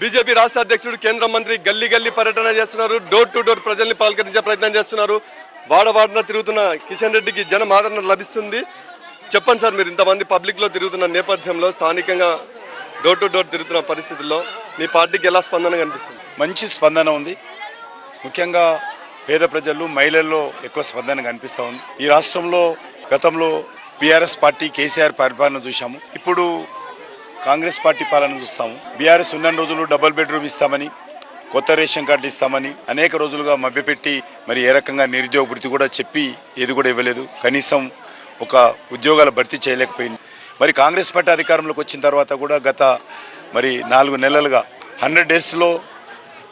BJP రాష్ట్ర అధ్యక్షుడు కేంద్ర మంత్రి గల్లీ గల్లీ పర్యటన చేస్తున్నారు. డోర్ టు డోర్ ప్రజల్ని పాల్గొనించే ప్రయత్నం చేస్తున్నారు. వాడవాడన తిరుగుతున్న కిషన్ రెడ్డికి జనం ఆదరణ లభిస్తుంది. చెప్పండి సార్ మీరు ఇంతమంది పబ్లిక్లో తిరుగుతున్న నేపథ్యంలో స్థానికంగా డోర్ టు డోర్ తిరుగుతున్న పరిస్థితుల్లో మీ పార్టీకి ఎలా స్పందన కనిపిస్తుంది? మంచి స్పందన ఉంది. ముఖ్యంగా పేద ప్రజలు మహిళల్లో ఎక్కువ స్పందన కనిపిస్తూ ఉంది. ఈ రాష్ట్రంలో గతంలో బీఆర్ఎస్ పార్టీ కేసీఆర్ పరిపాలన చూశాము. ఇప్పుడు కాంగ్రెస్ పార్టీ పాలన చూస్తాము. బీఆర్ఎస్ ఉన్న రోజులు డబుల్ బెడ్రూమ్ ఇస్తామని కొత్త రేషన్ కార్డులు ఇస్తామని అనేక రోజులుగా మభ్యపెట్టి మరి ఏ రకంగా నిరుద్యోగ వృత్తి కూడా చెప్పి ఏది కూడా ఇవ్వలేదు. కనీసం ఒక ఉద్యోగాల భర్తీ చేయలేకపోయింది. మరి కాంగ్రెస్ పార్టీ అధికారంలోకి వచ్చిన తర్వాత కూడా గత మరి నాలుగు నెలలుగా హండ్రెడ్ డేస్లో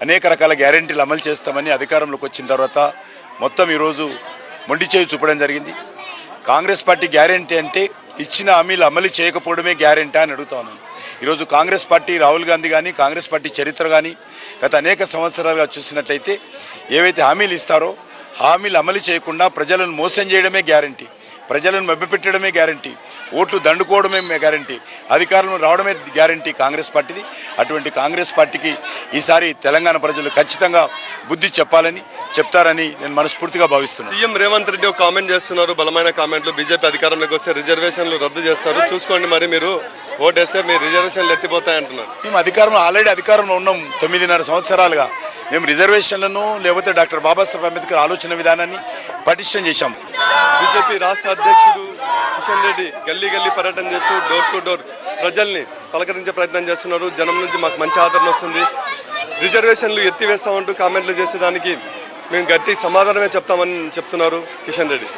అనేక రకాల గ్యారెంటీలు అమలు చేస్తామని అధికారంలోకి వచ్చిన తర్వాత మొత్తం ఈరోజు మొండి చేయి చూపడం జరిగింది. కాంగ్రెస్ పార్టీ గ్యారెంటీ అంటే ఇచ్చిన హామీలు అమలు చేయకపోవడమే గ్యారెంటీ అని అడుగుతాను. ఈరోజు కాంగ్రెస్ పార్టీ రాహుల్ గాంధీ కానీ కాంగ్రెస్ పార్టీ చరిత్ర కానీ గత అనేక సంవత్సరాలుగా చూసినట్లయితే ఏవైతే హామీలు ఇస్తారో హామీలు అమలు చేయకుండా ప్రజలను మోసం చేయడమే గ్యారెంటీ. ప్రజలను మభ్యపెట్టడమే గ్యారంటీ. ఓట్లు దండుకోవడమే గ్యారంటీ. అధికారంలో రావడమే గ్యారంటీ కాంగ్రెస్ పార్టీది. అటువంటి కాంగ్రెస్ పార్టీకి ఈసారి తెలంగాణ ప్రజలు ఖచ్చితంగా బుద్ధి చెప్పాలని చెప్తారని నేను మనస్ఫూర్తిగా భావిస్తున్నాను. సీఎం రేవంత్ రెడ్డి ఒక కామెంట్ చేస్తున్నారు. బలమైన కామెంట్లు బీజేపీ అధికారంలోకి వస్తే రిజర్వేషన్లు రద్దు చేస్తారు. చూసుకోండి మరి మీరు ఓటేస్తే మీ రిజర్వేషన్లు ఎత్తిపోతాయి అంటున్నారు మేము అధికారంలో ఆల్రెడీ అధికారంలో ఉన్నాం తొమ్మిదిన్నర సంవత్సరాలుగా. మేము రిజర్వేషన్లను లేకపోతే డాక్టర్ బాబాసాహెబ్ అంబేద్కర్ ఆలోచన విధానాన్ని పటిష్టం చేశాం బీజేపీ రాష్ట్ర అధ్యక్షుడు కిషన్ రెడ్డి గల్లీ గల్లీ పర్యటన చేస్తూ డోర్ టు డోర్ ప్రజల్ని పలకరించే ప్రయత్నం చేస్తున్నారు. జనం నుంచి మాకు మంచి ఆదరణ వస్తుంది. రిజర్వేషన్లు ఎత్తివేస్తామంటూ కామెంట్లు చేసేదానికి మేము గట్టి సమాధానమే చెప్తామని చెప్తున్నారు కిషన్ రెడ్డి.